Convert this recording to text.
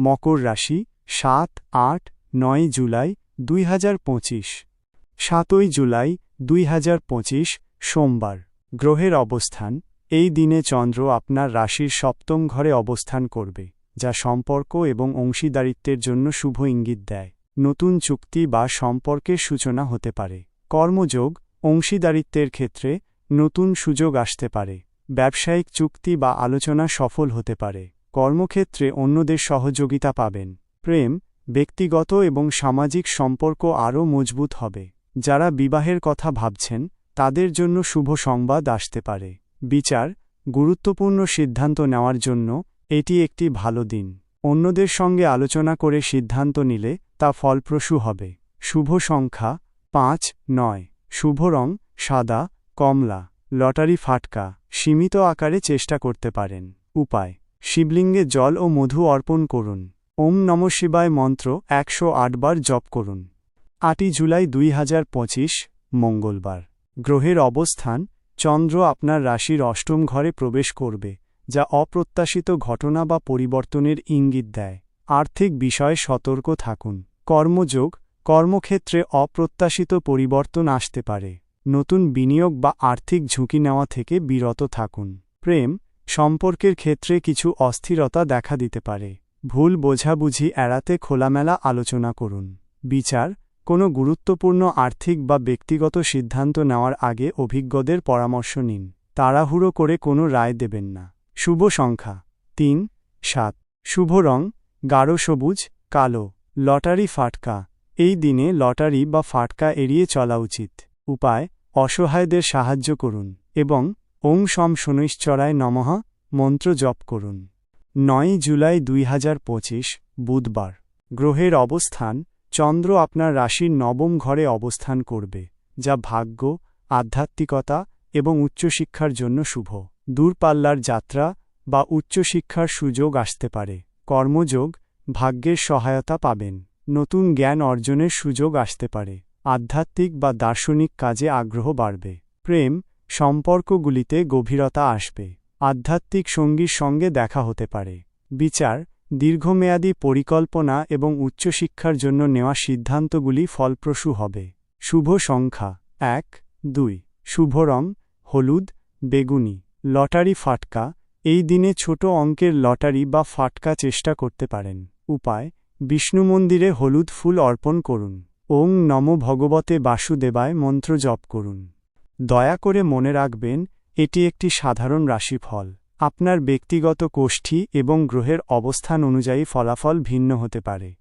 মকর রাশি, সাত, আট, নয় জুলাই দুই হাজার পঁচিশ। সাতই জুলাই দুই হাজার পঁচিশ, সোমবার। গ্রহের অবস্থান, এই দিনে চন্দ্র আপনার রাশির সপ্তম ঘরে অবস্থান করবে, যা সম্পর্ক এবং অংশীদারিত্বের জন্য শুভ ইঙ্গিত দেয়। নতুন চুক্তি বা সম্পর্কের সূচনা হতে পারে। কর্মযোগ, অংশীদারিত্বের ক্ষেত্রে নতুন সুযোগ আসতে পারে। ব্যবসায়িক চুক্তি বা আলোচনা সফল হতে পারে। কর্মক্ষেত্রে অন্যদের সহযোগিতা পাবেন। প্রেম, ব্যক্তিগত এবং সামাজিক সম্পর্ক আরও মজবুত হবে। যারা বিবাহের কথা ভাবছেন, তাদের জন্য শুভ সংবাদ আসতে পারে। বিচার, গুরুত্বপূর্ণ সিদ্ধান্ত নেওয়ার জন্য এটি একটি ভালো দিন। অন্যদের সঙ্গে আলোচনা করে সিদ্ধান্ত নিলে তা ফলপ্রসূ হবে। শুভ সংখ্যা, পাঁচ, নয়। শুভ রং, সাদা, কমলা। লটারি ফাটকা, সীমিত আকারে চেষ্টা করতে পারেন। উপায় শিবলিঙ্গে জল ও মধু অর্পণ করুন। ওম নম শিবায় মন্ত্র একশো বার জপ করুন। আটই জুলাই দুই হাজার পঁচিশ, মঙ্গলবার। গ্রহের অবস্থান, চন্দ্র আপনার রাশির অষ্টম ঘরে প্রবেশ করবে, যা অপ্রত্যাশিত ঘটনা বা পরিবর্তনের ইঙ্গিত দেয়। আর্থিক বিষয়ে সতর্ক থাকুন। কর্মযোগ, কর্মক্ষেত্রে অপ্রত্যাশিত পরিবর্তন আসতে পারে। নতুন বিনিয়োগ বা আর্থিক ঝুঁকি নেওয়া থেকে বিরত থাকুন। প্রেম সম্পর্কের ক্ষেত্রে কিছু অস্থিরতা দেখা দিতে পারে। ভুল বোঝাবুঝি এড়াতে খোলামেলা আলোচনা করুন। বিচার, কোনো গুরুত্বপূর্ণ আর্থিক বা ব্যক্তিগত সিদ্ধান্ত নেওয়ার আগে অভিজ্ঞদের পরামর্শ নিন। তাড়াহুড়ো করে কোনো রায় দেবেন না। শুভ সংখ্যা। তিন, সাত। শুভ রং, গাঢ় সবুজ, কালো। লটারি ফাটকা। এই দিনে লটারি বা ফাটকা এড়িয়ে চলা উচিত। উপায়, অসহায়দের সাহায্য করুন এবং ওং সম শনৈশ্চরায় নমঃ মন্ত্র জপ করুন। নয় জুলাই দুই হাজার পঁচিশ, বুধবার। গ্রহের অবস্থান, চন্দ্র আপনার রাশির নবম ঘরে অবস্থান করবে, যা ভাগ্য, আধ্যাত্মিকতা এবং উচ্চশিক্ষার জন্য শুভ। দূরপাল্লার যাত্রা বা উচ্চশিক্ষার সুযোগ আসতে পারে। কর্মযোগ, ভাগ্যের সহায়তা পাবেন। নতুন জ্ঞান অর্জনের সুযোগ আসতে পারে। আধ্যাত্মিক বা দার্শনিক কাজে আগ্রহ বাড়বে। প্রেম সম্পর্কগুলিতে গভীরতা আসবে। আধ্যাত্মিক সঙ্গীর সঙ্গে দেখা হতে পারে। বিচার, দীর্ঘমেয়াদী পরিকল্পনা এবং উচ্চশিক্ষার জন্য নেওয়া সিদ্ধান্তগুলি ফলপ্রসূ হবে। শুভ সংখ্যা, এক, দুই। শুভ রং, হলুদ, বেগুনি। লটারি ফাটকা, এই দিনে ছোট অঙ্কের লটারি বা ফাটকা চেষ্টা করতে পারেন। উপায়, বিষ্ণু মন্দিরে হলুদ ফুল অর্পণ করুন। ওং নম ভগবতে বাসুদেবায় মন্ত্র জপ করুন। দয়া করে মনে রাখবেন, এটি একটি সাধারণ রাশিফল। আপনার ব্যক্তিগত কোষ্ঠী এবং গ্রহের অবস্থান অনুযায়ী ফলাফল ভিন্ন হতে পারে।